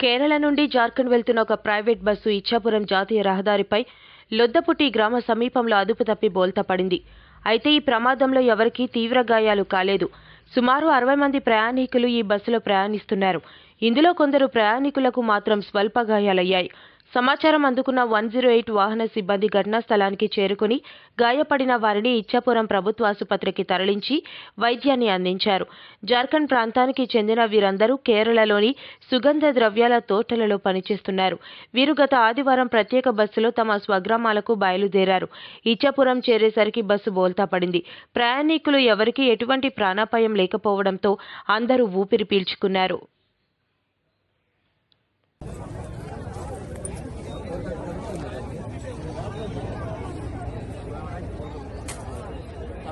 కేరళ నుండి జార్ఖండ్ వెళ్తున్న ఒక ప్రైవేట్ బస్సు ఇచ్చాపురం జాతీయ రహదారిపై లొద్దపుట్టి గ్రామ సమీపంలో అదుపు తప్పి బోల్తా పడింది. అయితే ఈ ప్రమాదంలో ఎవరికీ తీవ్ర గాయాలు కాలేదు. సుమారు అరవై మంది ప్రయాణికులు ఈ బస్సులో ప్రయాణిస్తున్నారు. ఇందులో కొందరు ప్రయాణికులకు మాత్రం స్వల్ప గాయాలయ్యాయి. సమాచారం అందుకున్న వన్ జీరో ఎయిట్ వాహన సిబ్బంది ఘటనా స్థలానికి చేరుకుని గాయపడిన వారిని ఇచ్చాపురం ప్రభుత్వ ఆసుపత్రికి తరలించి వైద్యాన్ని అందించారు. జార్ఖండ్ ప్రాంతానికి చెందిన వీరందరూ కేరళలోని సుగంధ ద్రవ్యాల తోటలలో పనిచేస్తున్నారు. వీరు గత ఆదివారం ప్రత్యేక బస్సులో తమ స్వగ్రామాలకు బయలుదేరారు. ఇచ్చాపురం చేరేసరికి బస్సు బోల్తా పడింది. ప్రయాణికులు ఎవరికీ ఎటువంటి ప్రాణాపాయం లేకపోవడంతో అందరూ ఊపిరి పీల్చుకున్నారు.